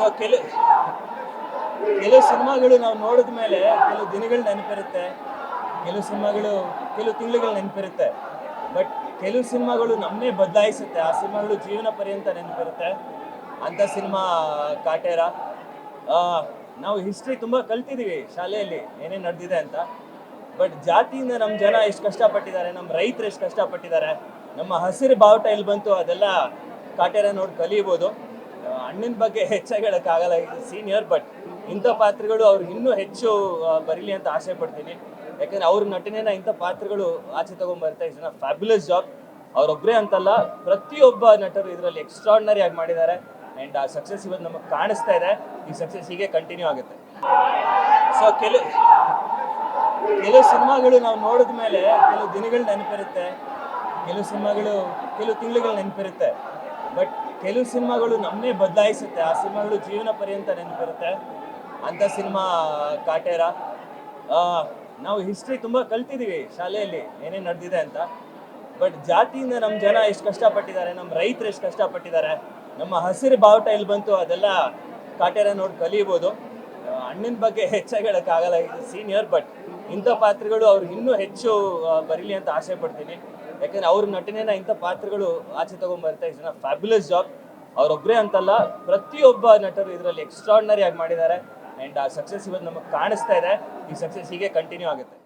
So ಕೆಲವು ಕೆಲವು ಸಿನಿಮಾಗಳು ನಾವು ನೋಡಿದ ಮೇಲೆ ಕೆಲವು ದಿನಗಳು ನೆನಪಿರುತ್ತೆ. ಕೆಲವು ಸಿನಿಮಾಗಳು ಕೆಲವು ತಿಂಗಳುಗಳು ನೆನಪಿರುತ್ತೆ. ಬಟ್ ಕೆಲವು ಸಿನಿಮಾಗಳು ನಮ್ಮನ್ನೇ ಬದಲಾಯಿಸುತ್ತೆ. ಆ ಸಿನಿಮಾಗಳು ಜೀವನ ಪರ್ಯಂತ ನೆನಪಿರುತ್ತೆ. ಅಂಥ ಸಿನಿಮಾ, ಕಾಟೇರ. ನಾವು ಹಿಸ್ಟ್ರಿ ತುಂಬ ಕಲ್ತಿದ್ದೀವಿ ಶಾಲೆಯಲ್ಲಿ ಏನೇನು ನಡೆದಿದೆ ಅಂತ. ಬಟ್ ಜಾತಿಯಿಂದ ನಮ್ಮ ಜನ ಎಷ್ಟು ಕಷ್ಟಪಟ್ಟಿದ್ದಾರೆ, ನಮ್ಮ ರೈತರು ಎಷ್ಟು ಕಷ್ಟಪಟ್ಟಿದ್ದಾರೆ, ನಮ್ಮ ಹಸಿರು ಬಾವುಟ ಇಲ್ಲಿ ಬಂತು ಅದೆಲ್ಲ ಕಾಟೇರ ನೋಡಿ ಕಲಿಬೋದು. ಅಣ್ಣನ ಬಗ್ಗೆ ಹೆಚ್ಚಾಗಿ ಹೇಳೋಕ್ಕಾಗಲ್ಲ ಸೀನಿಯರ್ ಬಟ್ ಇಂಥ ಪಾತ್ರಗಳು ಅವ್ರು ಇನ್ನೂ ಹೆಚ್ಚು ಬರೀಲಿ ಅಂತ ಆಸೆ ಪಡ್ತೀನಿ. ಯಾಕಂದ್ರೆ ಅವ್ರ ನಟನೆನ ಇಂಥ ಪಾತ್ರಗಳು ಆಚೆ ತಗೊಂಡ್ಬರ್ತಾ ಇಸ್ ಫ್ಯಾಬ್ಯುಲಸ್ ಜಾಬ್ ಅವರೊಬ್ಬರೇ ಅಂತಲ್ಲ, ಪ್ರತಿಯೊಬ್ಬ ನಟರು ಇದರಲ್ಲಿ ಎಕ್ಸ್ಟ್ರಾರ್ಡಿನರಿ ಆಗಿ ಮಾಡಿದ್ದಾರೆ. ಆ್ಯಂಡ್ ಆ ಸಕ್ಸಸ್ ಇವತ್ತು ನಮಗೆ ಕಾಣಿಸ್ತಾ ಇದೆ. ಈ ಸಕ್ಸಸ್ ಹೀಗೆ ಕಂಟಿನ್ಯೂ ಆಗುತ್ತೆ. ಸೊ ಕೆಲವು ಕೆಲವು ಸಿನಿಮಾಗಳು ನಾವು ನೋಡಿದ ಮೇಲೆ ಕೆಲವು ದಿನಗಳು ನೆನಪಿರುತ್ತೆ. ಕೆಲವು ಸಿನಿಮಾಗಳು, ಕೆಲವು ತಿಂಗಳುಗಳು ನೆನಪಿರುತ್ತೆ. ಬಟ್ ಕೆಲವು ಸಿನಿಮಾಗಳು ನಮ್ಮನ್ನೇ ಬದಲಾಯಿಸುತ್ತೆ. ಆ ಸಿನಿಮಾಗಳು ಜೀವನ ಪರ್ಯಂತ ನೆನಪಿರುತ್ತೆ. ಅಂಥ ಸಿನಿಮಾ, ಕಾಟೇರ. ನಾವು ಹಿಸ್ಟ್ರಿ ತುಂಬ ಕಲ್ತಿದ್ದೀವಿ ಶಾಲೆಯಲ್ಲಿ ಏನೇನು ನಡೆದಿದೆ ಅಂತ. ಬಟ್ ಜಾತಿಯಿಂದ ನಮ್ಮ ಜನ ಎಷ್ಟು ಕಷ್ಟಪಟ್ಟಿದ್ದಾರೆ ನಮ್ಮ ರೈತರು ಎಷ್ಟು ಕಷ್ಟಪಟ್ಟಿದ್ದಾರೆ, ನಮ್ಮ ಹಸಿರು ಬಾವುಟ ಇಲ್ಲಿ ಬಂತು, ಅದೆಲ್ಲ ಕಾಟೇರ ನೋಡಿ ಕಲಿಬೋದು. ಹಣ್ಣಿನ ಬಗ್ಗೆ ಹೆಚ್ಚಾಗಿ ಹೇಳೋಕ್ಕಾಗಲ್ಲ ಸೀನಿಯರ್ ಬಟ್ ಇಂಥ ಪಾತ್ರಗಳು ಅವ್ರಿಗೆ ಇನ್ನೂ ಹೆಚ್ಚು ಬರೀಲಿ ಅಂತ ಆಸೆ ಪಡ್ತೀನಿ. ಯಾಕಂದ್ರೆ ಅವ್ರ ನಟನೆನ ಇಂಥ ಪಾತ್ರಗಳು ಆಚೆ ತಗೊಂಡ್ಬರ್ತಾರೆ ಜನ ಫ್ಯಾಬ್ಯುಲಸ್ ಜಾಬ್ ಅವರೊಬ್ಬರೇ ಅಂತಲ್ಲ, ಪ್ರತಿಯೊಬ್ಬ ನಟರು ಇದರಲ್ಲಿ ಎಕ್ಸ್ಟ್ರಾರ್ಡಿನರಿ ಆಗಿ ಮಾಡಿದ್ದಾರೆ. ಅಂಡ್ ಆ ಸಕ್ಸಸ್ ಇವತ್ತು ನಮಗೆ ಕಾಣಿಸ್ತಾ ಇದೆ. ಈ ಸಕ್ಸಸ್ ಹೀಗೆ ಕಂಟಿನ್ಯೂ ಆಗುತ್ತೆ.